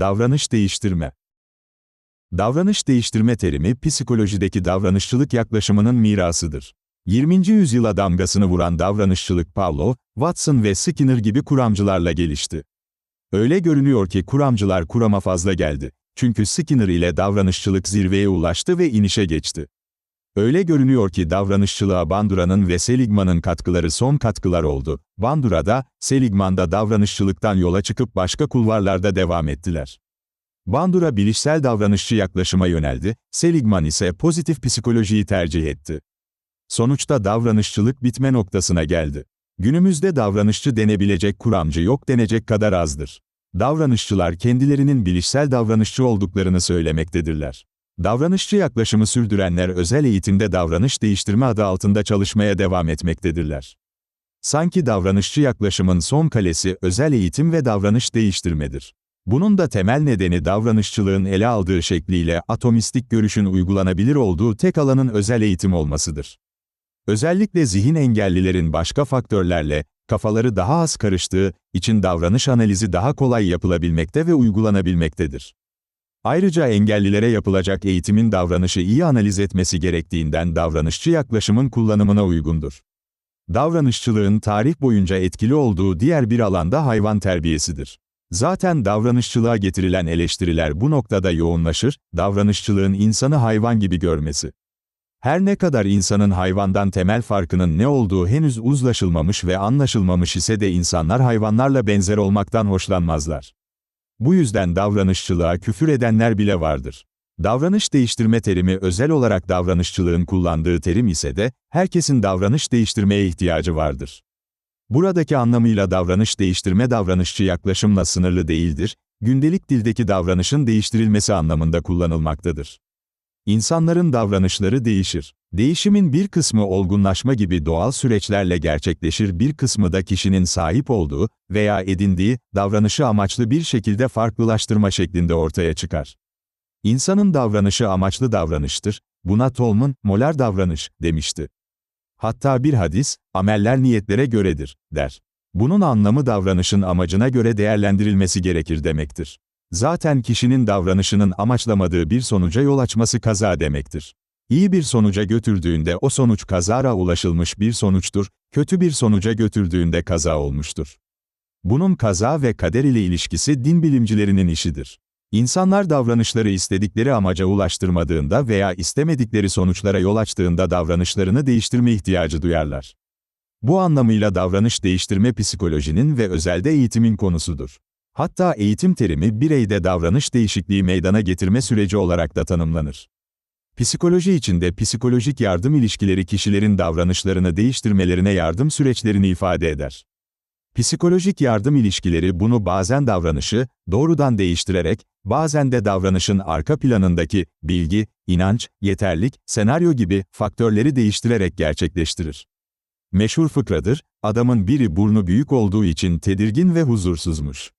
Davranış değiştirme. Davranış değiştirme terimi psikolojideki davranışçılık yaklaşımının mirasıdır. 20. yüzyıla damgasını vuran davranışçılık Pavlov, Watson ve Skinner gibi kuramcılarla gelişti. Öyle görünüyor ki kuramcılar kurama fazla geldi. Çünkü Skinner ile davranışçılık zirveye ulaştı ve inişe geçti. Öyle görünüyor ki davranışçılığa Bandura'nın ve Seligman'ın katkıları son katkılar oldu. Bandura'da, Seligman'da davranışçılıktan yola çıkıp başka kulvarlarda devam ettiler. Bandura bilişsel davranışçı yaklaşıma yöneldi, Seligman ise pozitif psikolojiyi tercih etti. Sonuçta davranışçılık bitme noktasına geldi. Günümüzde davranışçı denebilecek kuramcı yok denecek kadar azdır. Davranışçılar kendilerinin bilişsel davranışçı olduklarını söylemektedirler. Davranışçı yaklaşımı sürdürenler özel eğitimde davranış değiştirme adı altında çalışmaya devam etmektedirler. Sanki davranışçı yaklaşımın son kalesi özel eğitim ve davranış değiştirmedir. Bunun da temel nedeni davranışçılığın ele aldığı şekliyle atomistik görüşün uygulanabilir olduğu tek alanın özel eğitim olmasıdır. Özellikle zihin engellilerin başka faktörlerle, kafaları daha az karıştığı için davranış analizi daha kolay yapılabilmekte ve uygulanabilmektedir. Ayrıca engellilere yapılacak eğitimin davranışı iyi analiz etmesi gerektiğinden davranışçı yaklaşımın kullanımına uygundur. Davranışçılığın tarih boyunca etkili olduğu diğer bir alanda hayvan terbiyesidir. Zaten davranışçılığa getirilen eleştiriler bu noktada yoğunlaşır, davranışçılığın insanı hayvan gibi görmesi. Her ne kadar insanın hayvandan temel farkının ne olduğu henüz uzlaşılmamış ve anlaşılmamış ise de insanlar hayvanlarla benzer olmaktan hoşlanmazlar. Bu yüzden davranışçılığa küfür edenler bile vardır. Davranış değiştirme terimi özel olarak davranışçılığın kullandığı terim ise de, herkesin davranış değiştirmeye ihtiyacı vardır. Buradaki anlamıyla davranış değiştirme davranışçı yaklaşımla sınırlı değildir, gündelik dildeki davranışın değiştirilmesi anlamında kullanılmaktadır. İnsanların davranışları değişir. Değişimin bir kısmı olgunlaşma gibi doğal süreçlerle gerçekleşir, bir kısmı da kişinin sahip olduğu veya edindiği davranışı amaçlı bir şekilde farklılaştırma şeklinde ortaya çıkar. İnsanın davranışı amaçlı davranıştır. Buna Tolman, molar davranış demişti. Hatta bir hadis, ameller niyetlere göredir, der. Bunun anlamı davranışın amacına göre değerlendirilmesi gerekir demektir. Zaten kişinin davranışının amaçlamadığı bir sonuca yol açması kaza demektir. İyi bir sonuca götürdüğünde o sonuç kazara ulaşılmış bir sonuçtur, kötü bir sonuca götürdüğünde kaza olmuştur. Bunun kaza ve kader ile ilişkisi din bilimcilerinin işidir. İnsanlar davranışları istedikleri amaca ulaştırmadığında veya istemedikleri sonuçlara yol açtığında davranışlarını değiştirme ihtiyacı duyarlar. Bu anlamıyla davranış değiştirme psikolojinin ve özelde eğitimin konusudur. Hatta eğitim terimi bireyde davranış değişikliği meydana getirme süreci olarak da tanımlanır. Psikoloji içinde psikolojik yardım ilişkileri kişilerin davranışlarını değiştirmelerine yardım süreçlerini ifade eder. Psikolojik yardım ilişkileri bunu bazen davranışı doğrudan değiştirerek, bazen de davranışın arka planındaki bilgi, inanç, yeterlik, senaryo gibi faktörleri değiştirerek gerçekleştirir. Meşhur fıkradır, adamın biri burnu büyük olduğu için tedirgin ve huzursuzmuş.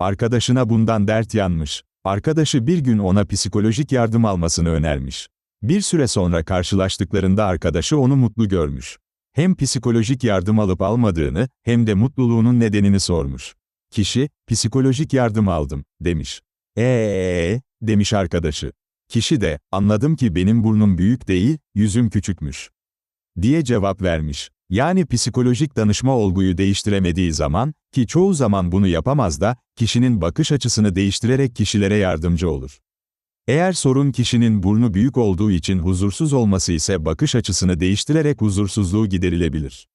Arkadaşına bundan dert yanmış. Arkadaşı bir gün ona psikolojik yardım almasını önermiş. Bir süre sonra karşılaştıklarında arkadaşı onu mutlu görmüş. Hem psikolojik yardım alıp almadığını, hem de mutluluğunun nedenini sormuş. Kişi, psikolojik yardım aldım, demiş. Eee, demiş arkadaşı. Kişi de, anladım ki benim burnum büyük değil, yüzüm küçükmüş. Diye cevap vermiş. Yani psikolojik danışma olguyu değiştiremediği zaman, ki çoğu zaman bunu yapamaz da, kişinin bakış açısını değiştirerek kişilere yardımcı olur. Eğer sorun kişinin burnu büyük olduğu için huzursuz olması ise bakış açısını değiştirerek huzursuzluğu giderilebilir.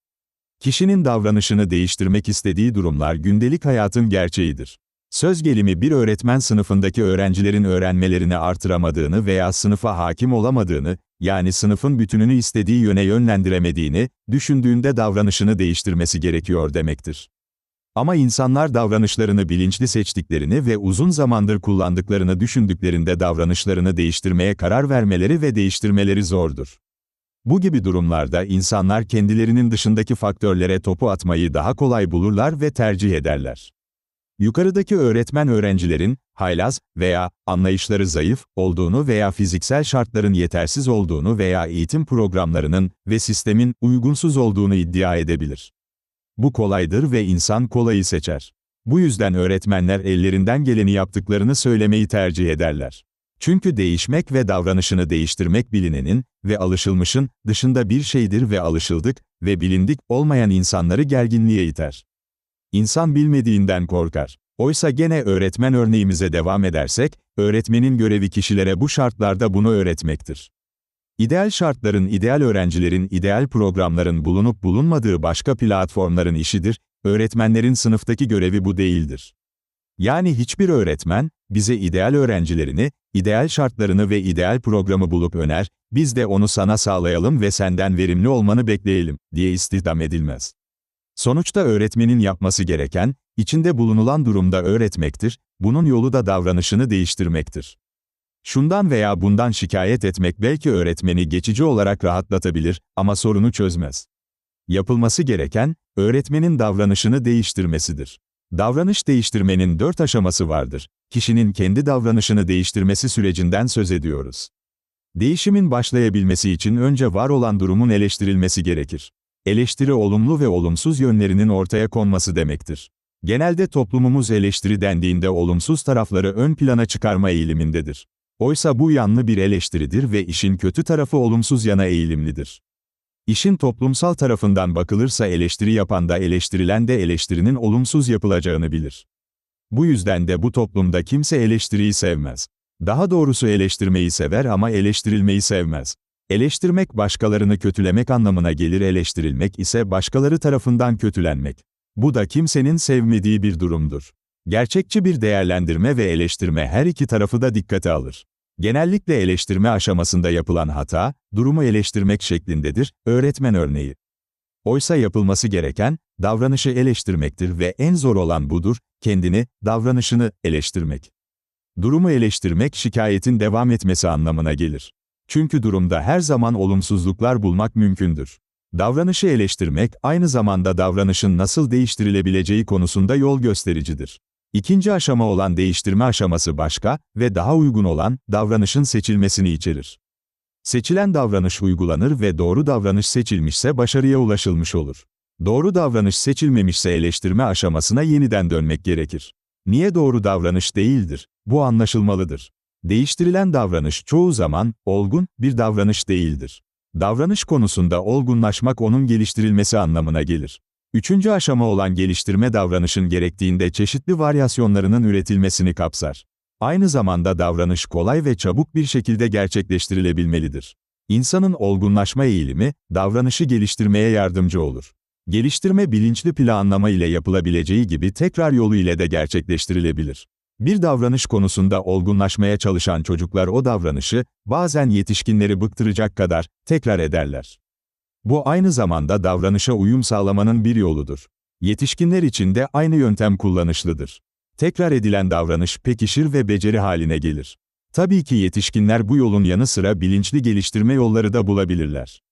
Kişinin davranışını değiştirmek istediği durumlar gündelik hayatın gerçeğidir. Söz gelimi bir öğretmen sınıfındaki öğrencilerin öğrenmelerini artıramadığını veya sınıfa hakim olamadığını, yani sınıfın bütününü istediği yöne yönlendiremediğini, düşündüğünde davranışını değiştirmesi gerekiyor demektir. Ama insanlar davranışlarını bilinçli seçtiklerini ve uzun zamandır kullandıklarını düşündüklerinde davranışlarını değiştirmeye karar vermeleri ve değiştirmeleri zordur. Bu gibi durumlarda insanlar kendilerinin dışındaki faktörlere topu atmayı daha kolay bulurlar ve tercih ederler. Yukarıdaki öğretmen öğrencilerin, haylaz veya anlayışları zayıf olduğunu veya fiziksel şartların yetersiz olduğunu veya eğitim programlarının ve sistemin uygunsuz olduğunu iddia edebilir. Bu kolaydır ve insan kolayı seçer. Bu yüzden öğretmenler ellerinden geleni yaptıklarını söylemeyi tercih ederler. Çünkü değişmek ve davranışını değiştirmek bilinenin ve alışılmışın dışında bir şeydir ve alışıldık ve bilindik olmayan insanları gerginliğe iter. İnsan bilmediğinden korkar. Oysa gene öğretmen örneğimize devam edersek, öğretmenin görevi kişilere bu şartlarda bunu öğretmektir. İdeal şartların, ideal öğrencilerin, ideal programların bulunup bulunmadığı başka platformların işidir, öğretmenlerin sınıftaki görevi bu değildir. Yani hiçbir öğretmen, bize ideal öğrencilerini, ideal şartlarını ve ideal programı bulup öner, biz de onu sana sağlayalım ve senden verimli olmanı bekleyelim, diye istihdam edilmez. Sonuçta öğretmenin yapması gereken, içinde bulunulan durumda öğretmektir, bunun yolu da davranışını değiştirmektir. Şundan veya bundan şikayet etmek belki öğretmeni geçici olarak rahatlatabilir ama sorunu çözmez. Yapılması gereken, öğretmenin davranışını değiştirmesidir. Davranış değiştirmenin dört aşaması vardır. Kişinin kendi davranışını değiştirmesi sürecinden söz ediyoruz. Değişimin başlayabilmesi için önce var olan durumun eleştirilmesi gerekir. Eleştiri olumlu ve olumsuz yönlerinin ortaya konması demektir. Genelde toplumumuz eleştiri dendiğinde olumsuz tarafları ön plana çıkarma eğilimindedir. Oysa bu yanlı bir eleştiridir ve işin kötü tarafı olumsuz yana eğilimlidir. İşin toplumsal tarafından bakılırsa eleştiri yapan da eleştirilen de eleştirinin olumsuz yapılacağını bilir. Bu yüzden de bu toplumda kimse eleştiriyi sevmez. Daha doğrusu eleştirmeyi sever ama eleştirilmeyi sevmez. Eleştirmek başkalarını kötülemek anlamına gelir eleştirilmek ise başkaları tarafından kötülenmek. Bu da kimsenin sevmediği bir durumdur. Gerçekçi bir değerlendirme ve eleştirme her iki tarafı da dikkate alır. Genellikle eleştirme aşamasında yapılan hata, durumu eleştirmek şeklindedir, öğretmen örneği. Oysa yapılması gereken, davranışı eleştirmektir ve en zor olan budur, kendini, davranışını eleştirmek. Durumu eleştirmek şikayetin devam etmesi anlamına gelir. Çünkü durumda her zaman olumsuzluklar bulmak mümkündür. Davranışı eleştirmek aynı zamanda davranışın nasıl değiştirilebileceği konusunda yol göstericidir. İkinci aşama olan değiştirme aşaması başka ve daha uygun olan davranışın seçilmesini içerir. Seçilen davranış uygulanır ve doğru davranış seçilmişse başarıya ulaşılmış olur. Doğru davranış seçilmemişse eleştirme aşamasına yeniden dönmek gerekir. Niye doğru davranış değildir? Bu anlaşılmalıdır. Değiştirilen davranış çoğu zaman olgun bir davranış değildir. Davranış konusunda olgunlaşmak onun geliştirilmesi anlamına gelir. Üçüncü aşama olan geliştirme davranışın gerektiğinde çeşitli varyasyonlarının üretilmesini kapsar. Aynı zamanda davranış kolay ve çabuk bir şekilde gerçekleştirilebilmelidir. İnsanın olgunlaşma eğilimi, davranışı geliştirmeye yardımcı olur. Geliştirme bilinçli planlama ile yapılabileceği gibi tekrar yolu ile de gerçekleştirilebilir. Bir davranış konusunda olgunlaşmaya çalışan çocuklar o davranışı, bazen yetişkinleri bıktıracak kadar, tekrar ederler. Bu aynı zamanda davranışa uyum sağlamanın bir yoludur. Yetişkinler için de aynı yöntem kullanışlıdır. Tekrar edilen davranış pekişir ve beceri haline gelir. Tabii ki yetişkinler bu yolun yanı sıra bilinçli geliştirme yolları da bulabilirler.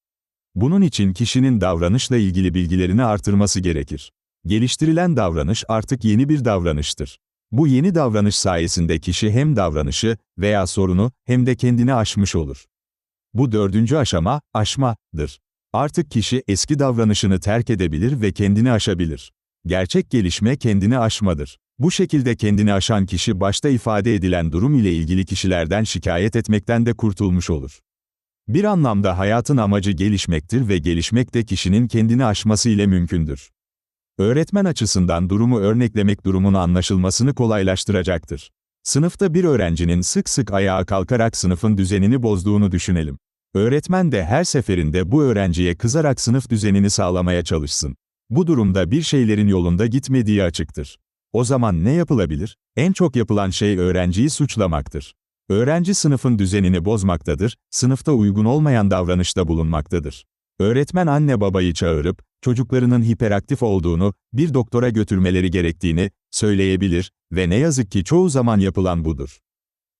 Bunun için kişinin davranışla ilgili bilgilerini artırması gerekir. Geliştirilen davranış artık yeni bir davranıştır. Bu yeni davranış sayesinde kişi hem davranışı veya sorunu hem de kendini aşmış olur. Bu dördüncü aşama, aşmadır. Artık kişi eski davranışını terk edebilir ve kendini aşabilir. Gerçek gelişme kendini aşmadır. Bu şekilde kendini aşan kişi başta ifade edilen durum ile ilgili kişilerden şikayet etmekten de kurtulmuş olur. Bir anlamda hayatın amacı gelişmektir ve gelişmek de kişinin kendini aşması ile mümkündür. Öğretmen açısından durumu örneklemek durumun anlaşılmasını kolaylaştıracaktır. Sınıfta bir öğrencinin sık sık ayağa kalkarak sınıfın düzenini bozduğunu düşünelim. Öğretmen de her seferinde bu öğrenciye kızarak sınıf düzenini sağlamaya çalışsın. Bu durumda bir şeylerin yolunda gitmediği açıktır. O zaman ne yapılabilir? En çok yapılan şey öğrenciyi suçlamaktır. Öğrenci sınıfın düzenini bozmaktadır, sınıfta uygun olmayan davranışta bulunmaktadır. Öğretmen anne babayı çağırıp, çocuklarının hiperaktif olduğunu, bir doktora götürmeleri gerektiğini söyleyebilir ve ne yazık ki çoğu zaman yapılan budur.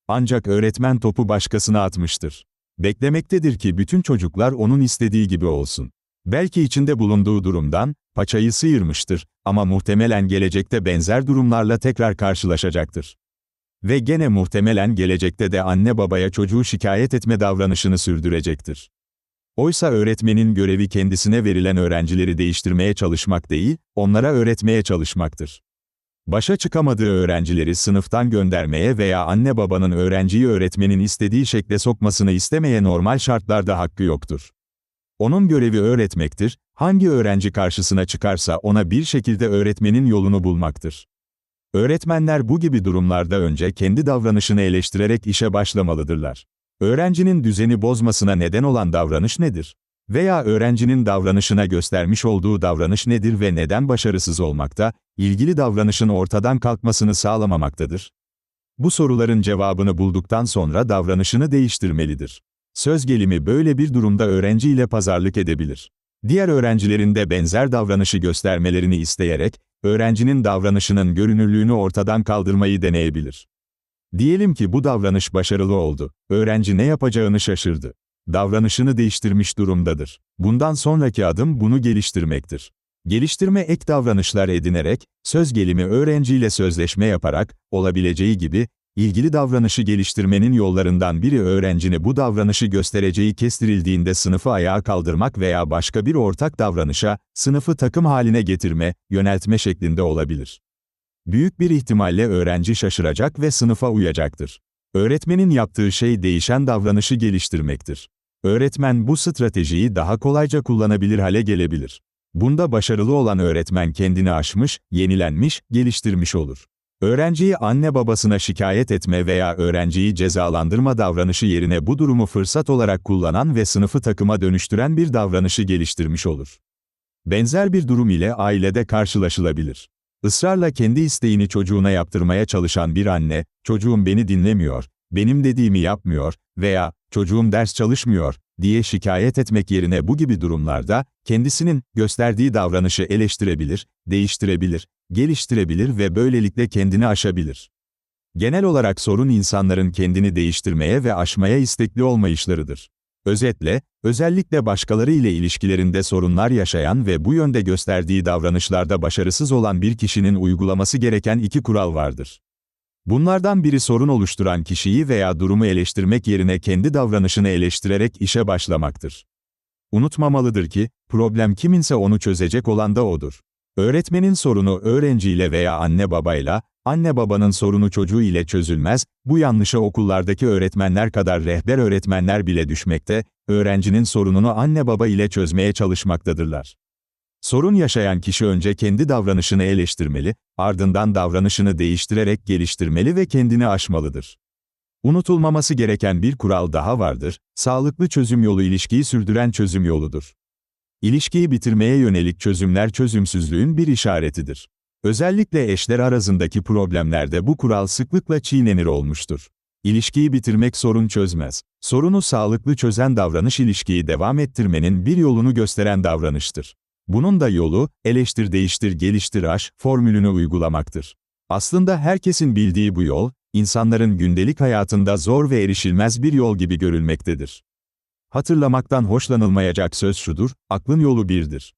Ancak öğretmen topu başkasına atmıştır. Beklemektedir ki bütün çocuklar onun istediği gibi olsun. Belki içinde bulunduğu durumdan, paçayı sıyırmıştır ama muhtemelen gelecekte benzer durumlarla tekrar karşılaşacaktır. Ve gene muhtemelen gelecekte de anne babaya çocuğu şikayet etme davranışını sürdürecektir. Oysa öğretmenin görevi kendisine verilen öğrencileri değiştirmeye çalışmak değil, onlara öğretmeye çalışmaktır. Başa çıkamadığı öğrencileri sınıftan göndermeye veya anne babanın öğrenciyi öğretmenin istediği şekle sokmasını istemeye normal şartlarda hakkı yoktur. Onun görevi öğretmektir, hangi öğrenci karşısına çıkarsa ona bir şekilde öğretmenin yolunu bulmaktır. Öğretmenler bu gibi durumlarda önce kendi davranışını eleştirerek işe başlamalıdırlar. Öğrencinin düzeni bozmasına neden olan davranış nedir? Veya öğrencinin davranışına göstermiş olduğu davranış nedir ve neden başarısız olmakta, ilgili davranışın ortadan kalkmasını sağlamamaktadır? Bu soruların cevabını bulduktan sonra davranışını değiştirmelidir. Söz gelimi böyle bir durumda öğrenciyle pazarlık edebilir. Diğer öğrencilerin de benzer davranışı göstermelerini isteyerek, öğrencinin davranışının görünürlüğünü ortadan kaldırmayı deneyebilir. Diyelim ki bu davranış başarılı oldu. Öğrenci ne yapacağını şaşırdı. Davranışını değiştirmiş durumdadır. Bundan sonraki adım bunu geliştirmektir. Geliştirme ek davranışlar edinerek, söz gelimi öğrenciyle sözleşme yaparak, olabileceği gibi, ilgili davranışı geliştirmenin yollarından biri öğrencini bu davranışı göstereceği kestirildiğinde sınıfı ayağa kaldırmak veya başka bir ortak davranışa, sınıfı takım haline getirme, yöneltme şeklinde olabilir. Büyük bir ihtimalle öğrenci şaşıracak ve sınıfa uyacaktır. Öğretmenin yaptığı şey değişen davranışı geliştirmektir. Öğretmen bu stratejiyi daha kolayca kullanabilir hale gelebilir. Bunda başarılı olan öğretmen kendini aşmış, yenilenmiş, geliştirmiş olur. Öğrenciyi anne babasına şikayet etme veya öğrenciyi cezalandırma davranışı yerine bu durumu fırsat olarak kullanan ve sınıfı takıma dönüştüren bir davranışı geliştirmiş olur. Benzer bir durum ile ailede karşılaşılabilir. Israrla kendi isteğini çocuğuna yaptırmaya çalışan bir anne, çocuğum beni dinlemiyor, benim dediğimi yapmıyor veya çocuğum ders çalışmıyor diye şikayet etmek yerine bu gibi durumlarda kendisinin gösterdiği davranışı eleştirebilir, değiştirebilir, geliştirebilir ve böylelikle kendini aşabilir. Genel olarak sorun insanların kendini değiştirmeye ve aşmaya istekli olmayışlarıdır. Özetle, özellikle başkaları ile ilişkilerinde sorunlar yaşayan ve bu yönde gösterdiği davranışlarda başarısız olan bir kişinin uygulaması gereken iki kural vardır. Bunlardan biri sorun oluşturan kişiyi veya durumu eleştirmek yerine kendi davranışını eleştirerek işe başlamaktır. Unutmamalıdır ki, problem kiminse onu çözecek olan da odur. Öğretmenin sorunu öğrenciyle veya anne babayla, anne babanın sorunu çocuğu ile çözülmez, bu yanlışa okullardaki öğretmenler kadar rehber öğretmenler bile düşmekte, öğrencinin sorununu anne baba ile çözmeye çalışmaktadırlar. Sorun yaşayan kişi önce kendi davranışını eleştirmeli, ardından davranışını değiştirerek geliştirmeli ve kendini aşmalıdır. Unutulmaması gereken bir kural daha vardır, sağlıklı çözüm yolu ilişkiyi sürdüren çözüm yoludur. İlişkiyi bitirmeye yönelik çözümler çözümsüzlüğün bir işaretidir. Özellikle eşler arasındaki problemlerde bu kural sıklıkla çiğnenir olmuştur. İlişkiyi bitirmek sorun çözmez. Sorunu sağlıklı çözen davranış ilişkiyi devam ettirmenin bir yolunu gösteren davranıştır. Bunun da yolu, eleştir değiştir geliştir aş formülünü uygulamaktır. Aslında herkesin bildiği bu yol, insanların gündelik hayatında zor ve erişilmez bir yol gibi görülmektedir. Hatırlamaktan hoşlanılmayacak söz şudur, aklın yolu birdir.